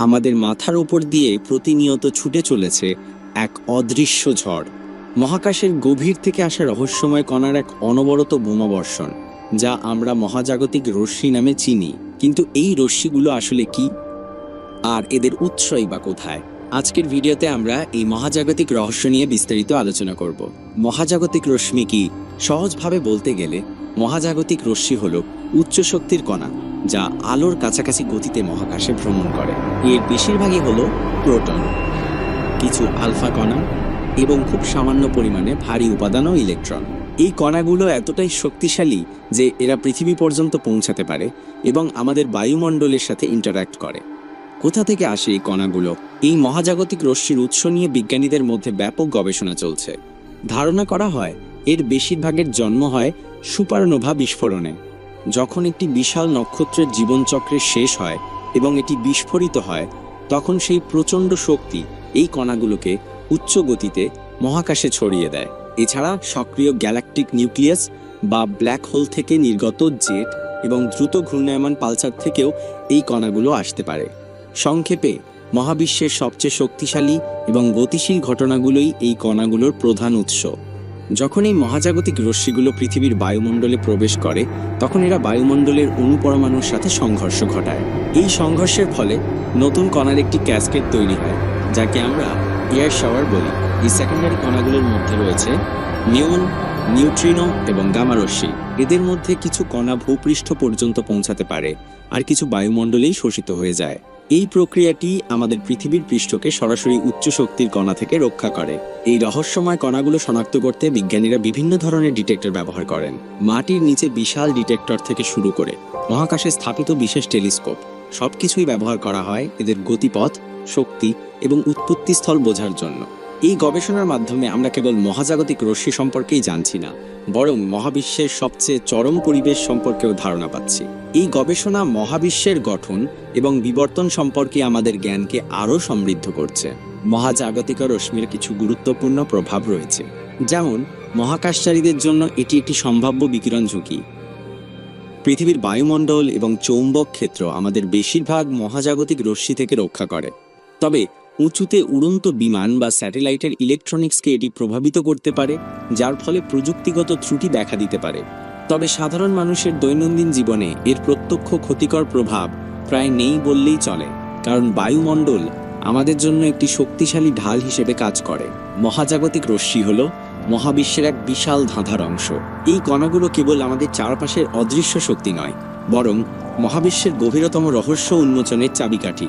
আমাদের মাথার উপর দিয়ে প্রতিনিয়ত ছুটে চলেছে এক অদৃশ্য ঝড়। মহাকাশের গভীর থেকে আসা রহস্যময় কণার এক অনবরত বোমাবর্ষণ, যা আমরা মহাজাগতিক রশ্মি নামে চিনি। কিন্তু এই রশ্মিগুলো আসলে কি? আর এদের উৎসই বা কোথায়? আজকের ভিডিওতে আমরা এই মহাজাগতিক রহস্য নিয়ে বিস্তারিত আলোচনা করব। মহাজাগতিক রশ্মি কি? সহজভাবে বলতে গেলে, মহাজাগতিক রশ্মি হল উচ্চ শক্তির কণা। যা আলোর কাছাকাছি গতিতে মহাকাশে ভ্রমণ করে। এর বেশিরভাগই হল প্রোটন। কিছু আলফা কণা এবং খুব সামান্য পরিমাণে ভারী উপাদান ও ইলেকট্রন। এই কণাগুলো এতটাই শক্তিশালী যে এরা পৃথিবী পর্যন্ত পৌঁছাতে পারে এবং আমাদের বায়ুমণ্ডলের সাথে ইন্টারাক্ট করে। কোথা থেকে আসে এই কণাগুলো? এই মহাজাগতিক রশ্মির উৎস নিয়ে বিজ্ঞানীদের মধ্যে ব্যাপক গবেষণা চলছে। ধারণা করা হয়, এর বেশিরভাগের জন্ম হয় সুপারনোভা বিস্ফোরণে। যখন একটি বিশাল নক্ষত্রের জীবনচক্রের শেষ হয় এবং এটি বিস্ফোরিত হয়, তখন সেই প্রচণ্ড শক্তি এই কণাগুলোকে উচ্চ গতিতে মহাকাশে ছড়িয়ে দেয়। এছাড়া সক্রিয় গ্যালাকটিক নিউক্লিয়াস বা ব্ল্যাক হোল থেকে নির্গত জেট এবং দ্রুত ঘূর্ণায়মান পালসার থেকেও এই কণাগুলো আসতে পারে। সংক্ষেপে, মহাবিশ্বের সবচেয়ে শক্তিশালী এবং গতিশীল ঘটনাগুলোই এই কণাগুলোর প্রধান উৎস। যখন এই মহাজাগতিক রশ্মিগুলো পৃথিবীর বায়ুমণ্ডলে প্রবেশ করে, তখন এরা বায়ুমণ্ডলের অনুপরমাণুর সাথে সংঘর্ষ ঘটায়। এই সংঘর্ষের ফলে নতুন কণার একটি ক্যাসকেট তৈরি হয়, যাকে আমরা এয়ার শাওয়ার বলি। এই সেকেন্ডারি কণাগুলোর মধ্যে রয়েছে নিউন, নিউট্রিনো এবং গামারশ্মি এদের মধ্যে কিছু কণা ভূপৃষ্ঠ পর্যন্ত পৌঁছাতে পারে, আর কিছু বায়ুমণ্ডলেই শোষিত হয়ে যায়। এই প্রক্রিয়াটি আমাদের পৃথিবীর পৃষ্ঠকে সরাসরি উচ্চ শক্তির কণা থেকে রক্ষা করে। এই রহস্যময় কণাগুলো শনাক্ত করতে বিজ্ঞানীরা বিভিন্ন ধরনের ডিটেক্টর ব্যবহার করেন। মাটির নিচে বিশাল ডিটেক্টর থেকে শুরু করে মহাকাশে স্থাপিত বিশেষ টেলিস্কোপ। সবকিছুই ব্যবহার করা হয় এদের গতিপথ, শক্তি এবং উৎপত্তিস্থল বোঝার জন্য। এই গবেষণার মাধ্যমে আমরা কেবল মহাজাগতিক রশ্মি সম্পর্কেই জানছি না, বরং মহাবিশ্বের সবচেয়ে চরম পরিবেশ সম্পর্কেও ধারণা পাচ্ছি। এই গবেষণা মহাবিশ্বের গঠন এবং বিবর্তন সম্পর্কে আমাদের জ্ঞানকে আরও সমৃদ্ধ করছে। মহাজাগতিক রশ্মির কিছু গুরুত্বপূর্ণ প্রভাব রয়েছে, যেমন মহাকাশচারীদের জন্য এটি একটি সম্ভাব্য বিকিরণ ঝুঁকি। পৃথিবীর বায়ুমণ্ডল এবং চৌম্বক ক্ষেত্র আমাদের বেশিরভাগ মহাজাগতিক রশ্মি থেকে রক্ষা করে। তবে উঁচুতে উড়ন্ত বিমান বা স্যাটেলাইটের ইলেকট্রনিক্সকে এটি প্রভাবিত করতে পারে, যার ফলে প্রযুক্তিগত ত্রুটি দেখা দিতে পারে। তবে সাধারণ মানুষের দৈনন্দিন জীবনে এর প্রত্যক্ষ ক্ষতিকর প্রভাব প্রায় নেই বললেই চলে, কারণ বায়ুমণ্ডল আমাদের জন্য একটি শক্তিশালী ঢাল হিসেবে কাজ করে। মহাজাগতিক রশ্মি হল মহাবিশ্বের এক বিশাল ধাঁধার অংশ। এই কণাগুলো কেবল আমাদের চারপাশের অদৃশ্য শক্তি নয়, বরং মহাবিশ্বের গভীরতম রহস্য উন্মোচনের চাবিকাঠি।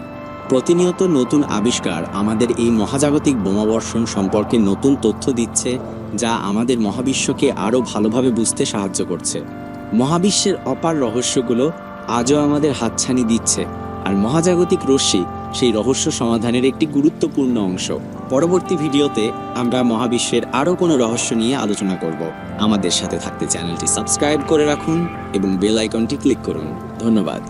প্রতিনিয়ত নতুন আবিষ্কার আমাদের এই মহাজাগতিক বোমাবর্ষণ সম্পর্কে নতুন তথ্য দিচ্ছে, যা আমাদের মহাবিশ্বকে আরও ভালোভাবে বুঝতে সাহায্য করছে। মহাবিশ্বের অপার রহস্যগুলো আজও আমাদের হাতছানি দিচ্ছে, আর মহাজাগতিক রশ্মি সেই রহস্য সমাধানের একটি গুরুত্বপূর্ণ অংশ। পরবর্তী ভিডিওতে আমরা মহাবিশ্বের আরও কোনো রহস্য নিয়ে আলোচনা করব। আমাদের সাথে থাকতে চ্যানেলটি সাবস্ক্রাইব করে রাখুন এবং বেল আইকনটি ক্লিক করুন। ধন্যবাদ।